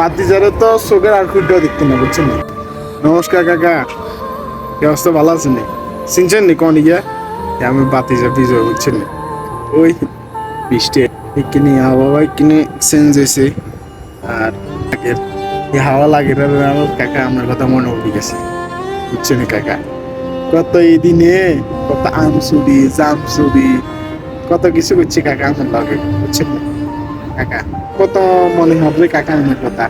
বাতিজারে তো চোখের আর খুঁজতেও দেখতে না বুঝছেন নমস্কার কাকা। কি অবস্থা, ভালো আছেন চিনছেন নি কোন ইয়া আমি বাতিজা বিজয় বুঝছেন ওই বৃষ্টি এখানে আবহাওয়া এখানে চেঞ্জ হয়েছে। আর আগের এই হাওয়া লাগে কাকা আমার কথা মনে উঠে গেছে, বুঝছেন কাকা? কত এই দিনে, কত আম চুরি, জাম চুরি, কত কিছু করছে কাকা আমার লাগে, বুঝছেন কাকা। কত মনে হবে কাকা আমার কথা।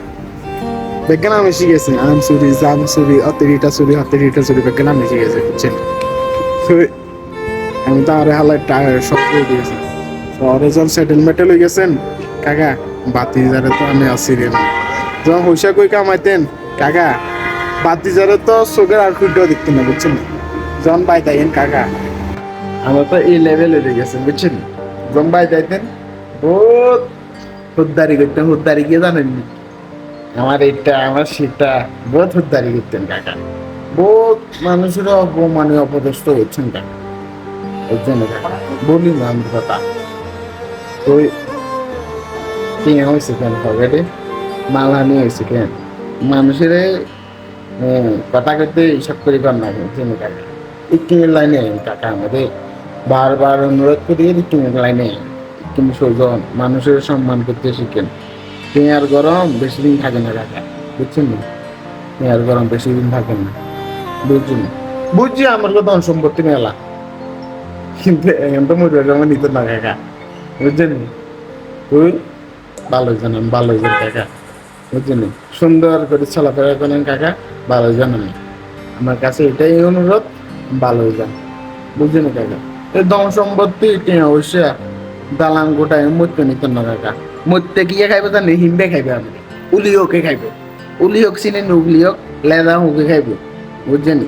বিজ্ঞান আমি শিখেছি আম চুরি জাম চুরি অতিরিটা চুরি অতিরিটা চুরি বিজ্ঞান আমি শিখেছি বুঝছেন? আমি তো আরে হালাই টায়ার সব করে দিয়েছি শহরে যখন সেটেলমেন্টে লই গেছেন কাকা বাতি যারে তো আমি আসি রে। না যখন হইসা কই কামাইতেন কাকা বাতি যারে তো চোখের আর খুঁজতেও দেখতেন না বুঝছেন? যখন বাই তাইন কাকা। আমার তো এই লেভেল হয়ে গেছে বুঝছেন? যখন বাই তাইতেন বহুত হুদ্দারি করতেন হুদ্দারি গিয়ে জানেননি আমার এটা আমার সেটা, বহুত হুদ্দারি করতেন কাকা। বহুত মানুষের অপমানে অপদস্থ হচ্ছেন কাকা। এর জন্য কাকা, বলি না আমি কথা। তো কি হয়েছে কেন পকেটে মালহানি হয়েছে কেন? মানুষের কথা করতে হিসাব করি পার না জন্য কাকা। ইকিমের লাইনে আইন কাকা আমাদের বারবার অনুরোধ করি ইকিমের লাইনে। কিন্তু সৌজন মানুষের সম্মান করতে শিখেন। পেঁয়ার গরম বেশি দিন থাকে না কাকা, বুঝছেন না? পেঁয়ার গরম বেশি দিন থাকে না, বুঝছেন বুঝছি, আমার কথা সম্পত্তি মেলা। কিন্তু এখন তো মরে জমা নিত না কাকা, বুঝছেন তুই ভালো জানেন ভালো জান কাকা, বুঝছেন সুন্দর করে চলাফেরা করেন কাকা ভালো জানেন। আমার কাছে এটাই অনুরোধ ভালো যান বুঝছেন কাকা? এই ধন সম্পত্তি অবশ্যই দালান গোটায় মরতে নিত না কাকা মরতে গিয়ে খাইবে জানি? হিমবে খাইবে আমি। উলি হোকে খাইবে। উলি হোক চিনেন হোক লেদা হোকে খাইবে। বুঝছেন